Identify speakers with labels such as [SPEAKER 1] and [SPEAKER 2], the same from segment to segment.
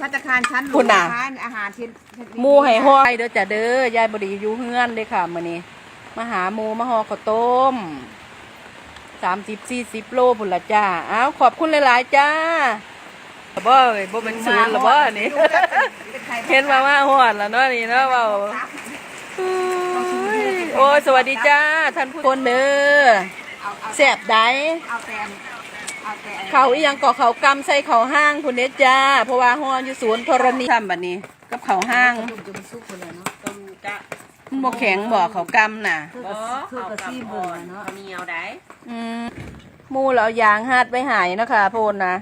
[SPEAKER 1] พัตตาคารชั้นหล
[SPEAKER 2] คุ
[SPEAKER 1] วง
[SPEAKER 2] ณน่ะ
[SPEAKER 1] นะคะอาหารที่
[SPEAKER 2] หมูให้ห้อยเด้อจ้ะเด้อยายบดีอยู่เฮือนเลยค่ะมื้อนี้มาหาหมูมาห่อข้าวต้มสามสิบสี่สิบโลพุ่นละจ้าอ้าวขอบคุณหลายๆจ้าบ่เอ้ยบ่เป็นศูนย์หรอบ่อันนี้เห็นมาว่าฮอดแล้วเนาะนี่เนาะเว้าอุ้ยโอ้ยสวัสดีจ้าท่านผู้คนเด้อ
[SPEAKER 1] เอาเอา
[SPEAKER 2] แซ่บได้
[SPEAKER 1] เอาแต่เอาแต่
[SPEAKER 2] เขาอีหยังก่อเขากำใส่เขาห้างพุ่นเด้อจ้า เพราะว่าฮออยู่ศูนย์ธรณีทำบัดนี้ กับเขาห้าง
[SPEAKER 1] จุ่มจุ่มซุปคนเลยเนาะ
[SPEAKER 3] ต้มกะ
[SPEAKER 2] มันบ่แข็งบ่เขากำน่ะ
[SPEAKER 1] เพื่อกระเพื่อกระซีบเบิ่งอะเนาะ
[SPEAKER 3] ข้าวเหนียวได้
[SPEAKER 2] อืมหมูเราเอายางหาดไว้หายเนาะคะโพนนะ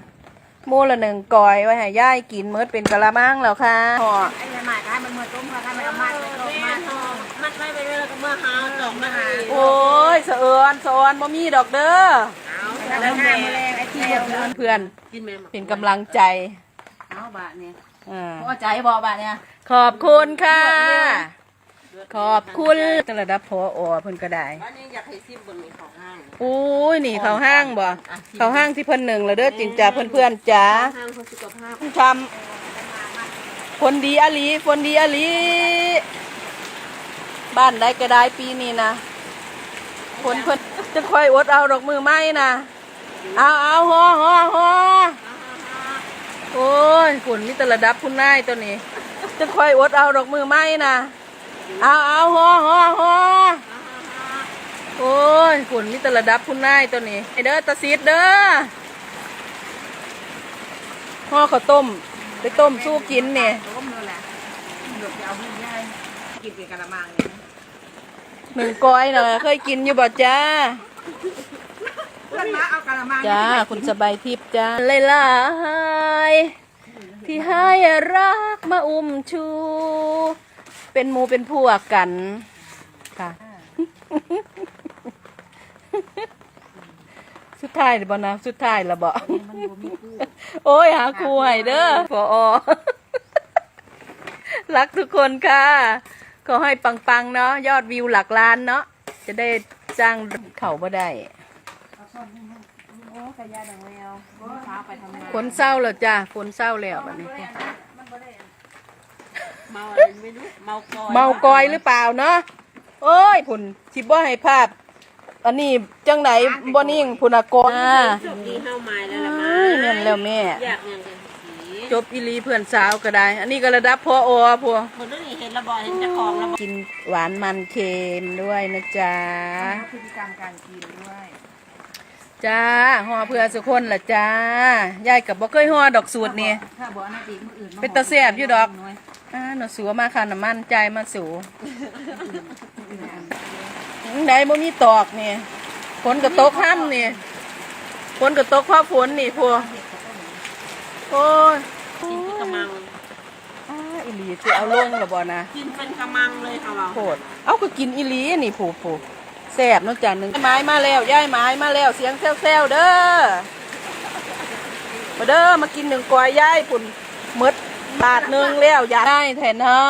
[SPEAKER 2] หมูละหนึ่งกอยไว้ให้ย่ายกินเมื่อเป็นกะละมังแล้วค่ะห่อ
[SPEAKER 1] ไอ้ยายหมายถ้ามันมาต้มค่ะถ้ามันเอามาไปต้มมา
[SPEAKER 3] มัดไว้ไปเลยแล้วก็มาหาตอกมาหา
[SPEAKER 2] โอ้ยสะเอินสะออนบ่มีดอกเด้อ
[SPEAKER 3] เอา
[SPEAKER 1] แล้ว
[SPEAKER 3] แล้ว
[SPEAKER 1] หน้า
[SPEAKER 3] แม่
[SPEAKER 1] แมลงไอ้ที่เดิน
[SPEAKER 2] เพื่อน
[SPEAKER 3] กินแม่มา
[SPEAKER 2] เป็นกำลังใจ
[SPEAKER 1] เอาบาทเนี่ย
[SPEAKER 2] อ่า
[SPEAKER 1] พอใจบ่บาทเนี่ย
[SPEAKER 2] ขอบคุณค่ะ ขอบคุณตั้งระดับพออเพิ่นก็ได้
[SPEAKER 3] อันนี้อยากให้ซิมเบิ่งนี่ของห้าง
[SPEAKER 2] อุ้ยนี่เขาห้างบ่เขาห้างที่เพิ่นหนึ่งแล้วเด้อจริงจ้าเพื่อนๆจ้า
[SPEAKER 3] ห้างเพื่อสุขภาพ
[SPEAKER 2] ทำคนดีอลีคนดีอลีบ้านได้ก็ได้ปีนี้นะคนเพิ่นจะคอยอดเอาดอกมือไม้นะ เอาเอาฮอฮอฮอโอ้ยฝนนี่แต่ระดับคุณนายตัวนี้ จะคอยอดเอาดอกมือไม้นะเอาเอาฮอฮอฮอโอ้ยฝนนี่แต่ระดับคุณนายตัวนี้ไอเด้อตาซีดเด้อห่อข้าวต้ม ไปต้มสู้กินเนี่ย
[SPEAKER 1] ต้มเลยแหละเดี๋ยวจะเอาให้ยายกินเป็นกะละมังเนี่ยนะ
[SPEAKER 2] หนึ่งก้อยเนาะเคยกินอยู่บ่จ้า
[SPEAKER 1] เพื่ อนมาเอากะละมัง
[SPEAKER 2] จ้าคุณสบายทิพย์จ้าเลยลายๆที่ให้รักมาอุ้มชู เป็นหมูเป็นพวกกันค่ะ สุดท้ายหรือบ่นะสุดท้ายและบ่
[SPEAKER 1] มันบ่มีกู้
[SPEAKER 2] โอ้ยหาครูให้เด้อพอรักทุกคนค่ะ ขอให้ปังๆเนาะยอดวิวหลักล้านเนาะจะได้จ้างเขาบ่ได้
[SPEAKER 1] โอ้กะยาดังแมวเช้าไปทำงาน
[SPEAKER 2] ฝนเศร้าแล้วจ้าฝนเศร้าแล้วบัดนี้
[SPEAKER 3] เมาอะไรไม่รู้เมากอย
[SPEAKER 2] เมากอยหรือเปล่าเนาะโอ้ยผุนสิบ่ให้ภาพ อันนี้จังไหนบ่นิ่งผุนอากรอ่า
[SPEAKER 3] สุกดีเฮาไม้แล้วล่ะมา
[SPEAKER 2] เอ้ยแม่นแล้วแม่
[SPEAKER 3] อยากยังกันสี
[SPEAKER 2] จบอีหลีเพื่อนสาวก็ได้ อันนี้ก็ระดับพออพว
[SPEAKER 3] คนนี้เห็นระบอเห็นเจะของระบอ
[SPEAKER 2] กินหวานมันเค็มด้วยนะจ๊ะ
[SPEAKER 1] พฤติกรรมการกินด้วย
[SPEAKER 2] จ้าห่อเพื่อสุกคนล่ะจ้ายายกับบ่เคยห่อดอกสูตรนี่
[SPEAKER 1] ถ้าบอกอันนั้นอีกมื้ออื่นมา
[SPEAKER 2] เป็นตาแซ่บอยู่ดอกอ่าหนูสัวมาค่ะน้ำมันใจายมาสูไหนบ่มีตอกนี่ฝนก็ตกห้ำนี่ฝนก็ตกเพราะฝนนี่พวกโอ้ย
[SPEAKER 3] กินเป็นกระมัง
[SPEAKER 2] อ้าอีหลีจะเอาลงหรอบ่นะ
[SPEAKER 3] กินเป็นกระมังเลยค่ะเรา
[SPEAKER 2] โคตรเอาก็กินอีหลีนี่ผูผู แซ่บเนอกจากหนึ่งไม้มาแล้วย่ายไม้มาแล้วเสียงแซวๆเด้อมาเด้อมากินหนึ่งกอยย่ายปุ่นหมดบาทหนึ่งแล้วอย่าได้แทนฮะ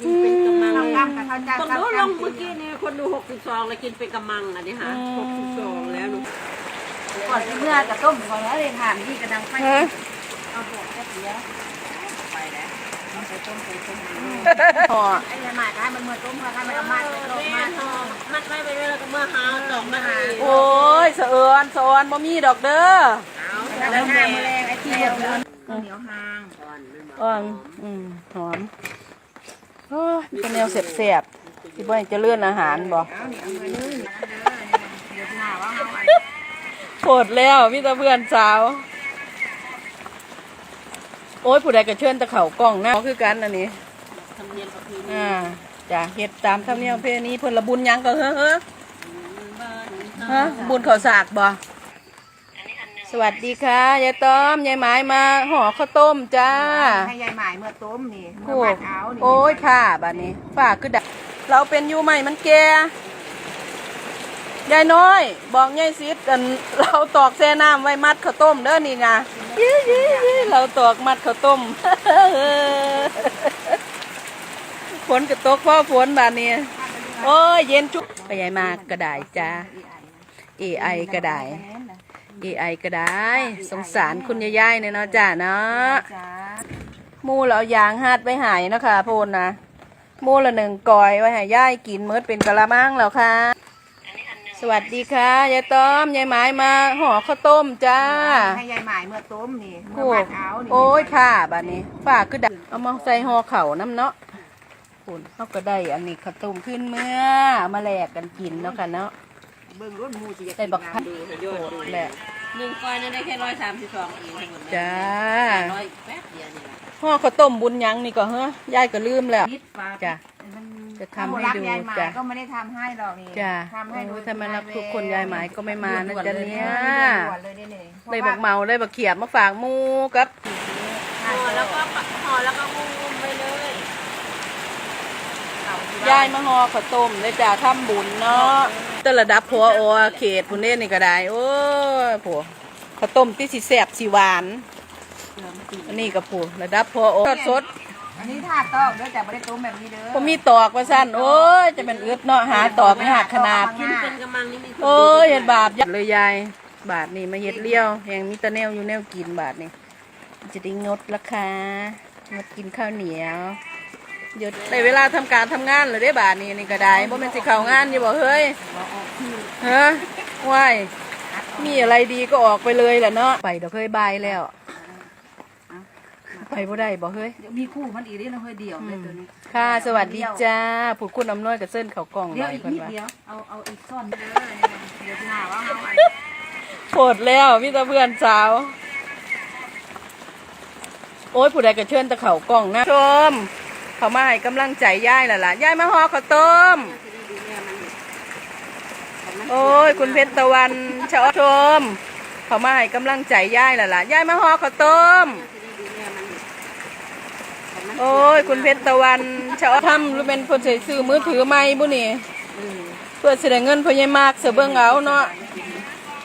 [SPEAKER 3] กินเป็นกระมัง
[SPEAKER 1] กำกับเขาจ้าง
[SPEAKER 3] คนดูลงเมื่อกี้นี่คนดูหกสิบสองเลยกินเป็นกระมังอันนี้ค่ะหกสิบสองแล้วหนู
[SPEAKER 1] ก่อนที่เมื่อจะต้มก่อนแล้วเลยถามที่กระดังไฟ
[SPEAKER 2] ฮะ
[SPEAKER 1] เอาตัวแค่เดียวไปแล้วเอาไปต้มไปต้ม
[SPEAKER 2] ห่อ
[SPEAKER 1] ไอ้ยายหมายถ้ามันมาต้มค่ะถ้ามันเอามาไปต้ม
[SPEAKER 3] แม่
[SPEAKER 1] มา
[SPEAKER 3] ท องมัดไว้ไปเลยแล้วก็มาหาตอกมาหา
[SPEAKER 2] โอ้ยสะเอินสะออนบ่มีดอกเด้อ
[SPEAKER 3] เอา
[SPEAKER 1] แล้ว
[SPEAKER 3] แล้ว
[SPEAKER 1] หน้า
[SPEAKER 3] แม่
[SPEAKER 1] แมลงไอ้ที่เดินเหนียวหาง
[SPEAKER 2] อ่อนอืมหอมโอ้ยเป็นแนวเสียบๆที่บ่ให้เจะเลื่อนอาหารบ่
[SPEAKER 1] เอานี่เอาเงินนี่เดี๋ยวหน้าว่าเอาไอ้
[SPEAKER 2] โผดแล้วมีแต่เพื่อนสาว โอ้ยผู้ใดก็เชิญแตะเขากล้องหน้าคือกันอันนี้
[SPEAKER 3] ทำเนียมประเพณี
[SPEAKER 2] อ่า จ้ะเฮ็ดตามธรรมเนียมประเพณีเพิ่นละบุญหยังก็เฮ้อเฮ้อ
[SPEAKER 3] บ้าน
[SPEAKER 2] ฮะบุญข้าวสากบ่สวัสดีค่ะยายต้อมยายหมายมาห่อข้าวต้มจ้า
[SPEAKER 1] ให้ยายหมายเมื่อต้มนี่
[SPEAKER 2] โอ้
[SPEAKER 1] เมื่อวานเอานี่
[SPEAKER 2] โอ้ยผ้าบัดนี้ผ้าคือดักเราเป็นอยู่ใหม่มันแก่ยายน้อย บอกยายซิดอันเราตอกแซ่น้ำไว้มัดข้าวต้มเด้อนี่ไงยี่ยี่ยี่เราตอกมัดข้าวต้ม ฝนก็ตกเพราะฝนบาดนี้โอ้ยเย็นจุ๊บไปยายมากก็ได้จ้า AI ก็ได้ AI ก็ได้สงสารคุณยายๆเนี่ยเนาะจ้าเนาะ
[SPEAKER 1] จ้า
[SPEAKER 2] หมูเราเอายางหัดไว้ใหายเนาะคะโพนนะหมูละหนึ่งกอยไว้ให้ย่ายกินเมื่อเป็นกะละมังแล้วค่ะ สวัสดีค่ะยายต้อมยายไม้มาห่อข้าวต้มจ้า
[SPEAKER 1] ให้ยายหมายเมื่อต้มนี่
[SPEAKER 2] โอ้
[SPEAKER 1] เมื่อผัดเอานี่
[SPEAKER 2] โอ้ยผ้าบาดนี้ฝ้าคือดักเอามาใส่ห่อเข่าวน้ำเนาะ คุณเขาก็ได้อันนี้ข้าวต้มขึ้นเมื่อเอามาแลกกันกินเนาะค่ะเนาะ
[SPEAKER 1] เบิ่งรุ่นหมูสิอยาก
[SPEAKER 2] ได้บักพัด
[SPEAKER 3] ดูให้ยอดดู
[SPEAKER 2] แหละ
[SPEAKER 3] หนึ่งก้อยนั่นได้แค่ร้อยสามสิบสองเองทั้งหมดนะ
[SPEAKER 2] จ้า
[SPEAKER 3] ร้อยแป๊บเดียวนี่แหละ
[SPEAKER 2] ห่อข้าวต้มบุญยังนี่ก็เฮ้ยยายก็ลืมแล้ว
[SPEAKER 1] นิดฟ้า
[SPEAKER 2] จ้ะ
[SPEAKER 1] มัน
[SPEAKER 2] จะทำให้ดู
[SPEAKER 1] รักยายหมาย
[SPEAKER 2] จ้ะ
[SPEAKER 1] ก็ไม่ได้ทำให้หรอกนี่
[SPEAKER 2] จ้า
[SPEAKER 1] ทำให้
[SPEAKER 2] โอ้
[SPEAKER 1] โด
[SPEAKER 2] ย
[SPEAKER 1] ย
[SPEAKER 2] ถ้ามารักทุกคนยายหมายก็ไม่มานะจ๊ะเนี่ย
[SPEAKER 1] ด่วนเลยเนี่ย
[SPEAKER 2] เลยบักเมาเลยบักเขียบมาฝากหมูกับ
[SPEAKER 3] ห่อแล้วก็ปะห่อแล้วก็งุ้มๆไปเล ย
[SPEAKER 2] ยายมาห่อข้าวต้มเลยจ้าทำบุญเนาะแตระดับผัวโอเขตพุ่นเน่นี่ก็ได้ โอ้ยผัวข้าวต้มที่สิแซ่บสิหวานอันนี้ก็ผัวระดับผัวโอสด
[SPEAKER 1] อันนี้ทาตอกเด้อแต่ไม่ได้ต้มแบบนี้เด้อ
[SPEAKER 2] ผมมีตอกว่าสั้นโอ้ยจะเป็นอึดเนาะหาตอกไม่หักขนาด
[SPEAKER 3] กินเป็นกำมังนี่มีคน
[SPEAKER 2] โอ้ยเห็ดบาปยัดเลยยายบาทนี่มาเฮ็ดเลี้ยวแหงมีแตะแนวอยู่แนวกินบาทนี่จะได้งดราคางดกินข้าวเหนียว เดี๋ยวได้เวลาทำการทำงานเลยได้บาทนี่นี่ก็ได้บ่แม่นสิเข้างานอยู่บ่เฮ้ยฮะว้ายมีอะไรดีก็ออกไปเลยแหละเนาะไปเดี๋ยวเคยบายแล้ว ไปบ่ได้บ่เฮ้ย
[SPEAKER 1] เดี๋ยวมีคู่มันอีกนิดนึงเฮ้ยเดี่ยวเลยตัวนี้
[SPEAKER 2] ค่ะสวัสดีจ้าผูดคุณอำนวยกับเส้นเขาวกล่อง
[SPEAKER 1] เดี๋ยว
[SPEAKER 2] ไว้
[SPEAKER 1] อีก
[SPEAKER 2] เพิ่น
[SPEAKER 1] นิด
[SPEAKER 2] ว่า
[SPEAKER 1] เดียวเอาเอาอีกซ่อนเด้อเดี๋ยวจะหาว่าเอาอัน
[SPEAKER 2] โผดแล้วมีแต่เพื่อนสาว โอ้ยผู้ใดก็เชิญแตะเขากล่องนะชม เขามาให้กำลังใจยายล่ะล่ะยายมาห่อข้าวต้ม โอ้ยคุณเพชรตะวันชอชม เขามาให้กำลังใจยายล่ะล่ะยายมาห่อข้าวต้ม โอ้ยคุณเพชรตะวันชอทำหรือเป็นคนใส่ซื้อมือถือไม่บุนี่เพื่อเสียเงินเพอยายมากเสือเบิ่งเอาเนาะ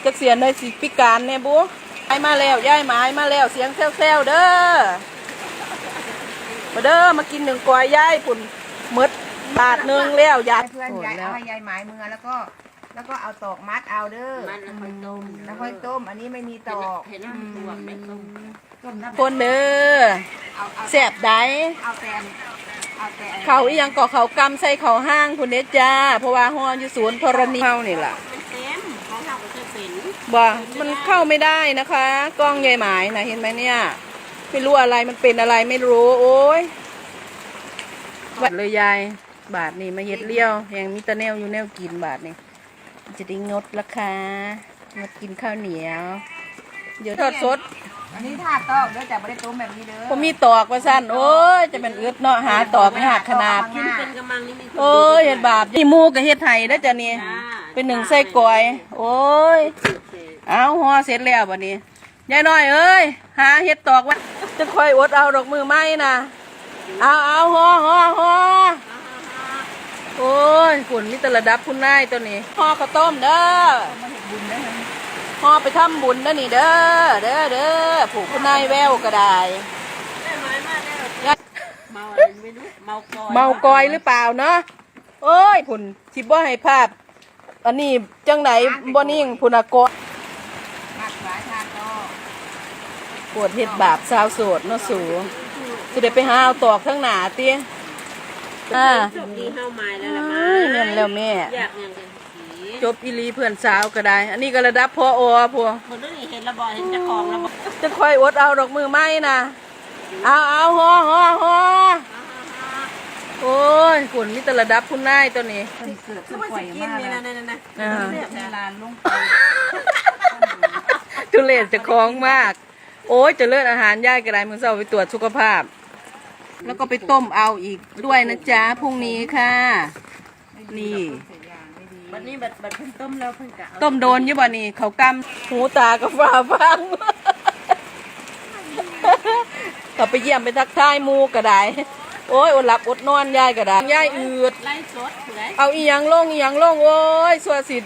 [SPEAKER 2] จักเสียในสิพิการเนี่ยบุยายมาแล้วยายหมายมาแล้วเสียงแซวๆเด้อ มาเด้อมากินหนึ่งกวายยายปุ่นหมดบาทหนึ่งแล้วยาย
[SPEAKER 1] ให้เพื่อนยายเอาให้ยายหมายมือแล้วก็ แล้วก็เอาตอกมัดเอาเด้อ
[SPEAKER 3] มันแล้วค่อยต้ม
[SPEAKER 1] แล้วค่อยต้มอันนี้ไม่มีตอก
[SPEAKER 3] เห็นไหมมันตัวไม่ต้ม
[SPEAKER 1] ต้มน้ำ
[SPEAKER 2] คนเด้อ
[SPEAKER 1] เอาเอา
[SPEAKER 2] แสบได้
[SPEAKER 1] เอาแต่เอาแต่
[SPEAKER 2] เขาอีหยังก่อเขากำใส่เขาห้างคุณเด้จ้า เพราะว่าห้องอยู่ศูนย์ธรณีเฮานี่ล่ะ
[SPEAKER 3] มันเต็มของเราก็จะเป็น
[SPEAKER 2] บ่มันเข้าไม่ได้นะคะ กล้องใหญ่หมายนะเห็นไหมเนี่ย ไม่รู้อะไรมันเป็นอะไรไม่รู้ โอ้ยวัดเลยยาย บาทนี่มาเฮ็ดเลี้ยวแหงมีแตะแนวอยู่แนวกินบาทนี่จะได้งดราคางดกินข้าวเหนียว เดี๋ยวทอดสด
[SPEAKER 1] อันนี้ทาตอกเด้อแต่ไม่ได้ต้มแบบนี้เด้อ
[SPEAKER 2] ผมมีตอกว่าสั้นโอ้ยจะเป็นอึดเนาะหาตอกไม่หักขนาด
[SPEAKER 3] กินเป็นกำมังนี่มีคน
[SPEAKER 2] โอ้ยเห็ดบาปนี่หมูกับเฮ็ดไห้ได้อจ้ะนี่
[SPEAKER 3] จ้า
[SPEAKER 2] เป็นหนึ่งไส้กรอย โอ้ยเอาห่อเสร็จแล้วบัดนี้ยายน้อยเอ้ยหาเฮ็ดตอกไว้ จะค่อยอดเอาดอกมือไม้นะเอาเอาห่อห่อห่อโอ้ยคุณมีแต่ระดับคุณนายตัวนี้ห่อข้าวต้มเด้อ
[SPEAKER 1] มาเห็ดบุญเด้อ
[SPEAKER 2] ห่อไปทำบุญเด้อนี่เด้อเด้อเด้อผูกคุณนายแววก็ได้
[SPEAKER 3] ได้ไม้มาแล้วเมาอะไรไม่รู้เมากอย
[SPEAKER 2] เมากอยหรือเปล่าเนาะโอ้ยผุนสิบ่ให้ภาพ อันนี้จังไหนบ่นิ่งผุนอะกอย
[SPEAKER 1] มัดหลายทาตอก
[SPEAKER 2] ปวดเฮ็ดบาปสาวโสดเนาะสูสิได้ไปหาเอาตอกทั้งหน้าเตี้ยอ่า
[SPEAKER 3] จบดีเข้าไม้แล้วล่ะ
[SPEAKER 2] เอ้
[SPEAKER 3] มาย
[SPEAKER 2] แม่นแล้วแม่
[SPEAKER 3] อยากยังกันสี
[SPEAKER 2] จบอีหลีเพื่อนสาวก็ได้ อันนี้ก็ระดับพออพัว
[SPEAKER 3] คนนี้เห็นระบอเห็นเจะของระบอ
[SPEAKER 2] จะค่อยอดเอาดอกมือไม้นะเอาเอาฮอฮอฮอโอ้ยคุณมีแต่ระดับคุณนายตัวนี้
[SPEAKER 1] ที่เกิด
[SPEAKER 3] คื
[SPEAKER 1] ขึ้
[SPEAKER 3] อนมัน
[SPEAKER 1] ปล่อ
[SPEAKER 3] สิ
[SPEAKER 1] ย
[SPEAKER 3] กิน
[SPEAKER 1] มาก
[SPEAKER 3] นี่
[SPEAKER 1] แล้
[SPEAKER 3] นะ
[SPEAKER 1] ว
[SPEAKER 3] นั่นนะ
[SPEAKER 2] อ่า
[SPEAKER 1] เวลาลงไป
[SPEAKER 2] ทุเรศจะคล้องมาก โอ้ยเจะเลิศอาหารย่ายก็ได้มือเช้าไปตรวจสุขภาพ แล้วก็ไปต้มเอาอีกด้วยนะจ๊ะพรุ่งนี้ค่ะ นี่
[SPEAKER 3] บัดนี้บัดบัดเพิ่งต้มแล้วเพิ่งกะเอา
[SPEAKER 2] ต้มโดนอยี่บ่นี่เขากำหูตากับฝ่าฟังก็ไปเยี่ยมไปทักทายหมูก็ได้ โอ้ยอดหลับอดนอนยายก็ได้ยายอืด
[SPEAKER 3] ไล่สดผู้ใด
[SPEAKER 2] เอาอีหยังลงอีหยังลงโอ้ยสัวสิ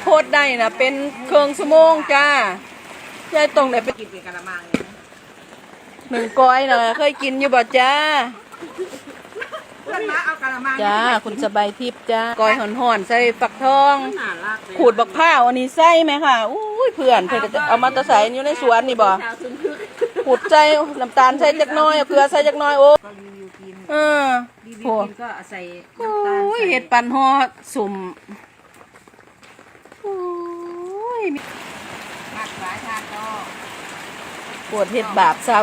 [SPEAKER 2] โพดได้นะเป็นเครื่องสมงจ้า ยายตรงไหนไป
[SPEAKER 1] กินเป็นกะละมังเนี่ย
[SPEAKER 2] หนึ่งก้อยนะเคยกินอยู่บ่จ้า
[SPEAKER 1] เพื่อนมาเอากะละมัง
[SPEAKER 2] จ้า คุณสบายทิพย์จ้าก้อยห่อนๆใส่ฝักทอง
[SPEAKER 3] น่ารักเลย
[SPEAKER 2] ขูดบักพร้าวอันนี้ใส่ไหมค่ะอู้ยเพื่อนเพื่อนก็จะเอามาตะใส่อยู่ในสวนนี่บ่
[SPEAKER 3] ชาวทุนทึก
[SPEAKER 2] หุดใจน้ำตาลใส่จักหน้อยเอาเกลือใส่จักหน้อยโอ้
[SPEAKER 1] ก็รีวิวกิน
[SPEAKER 2] เออ
[SPEAKER 1] รีวิ
[SPEAKER 2] โห
[SPEAKER 1] วกินก็ใส่
[SPEAKER 2] โอ้
[SPEAKER 1] น้ำตาล
[SPEAKER 2] ย
[SPEAKER 1] ใส่
[SPEAKER 2] เห็ดปันห่อสุ่มโอ้ย
[SPEAKER 1] ผักหวานทานก็
[SPEAKER 2] ปวดเห็ดบาปสาว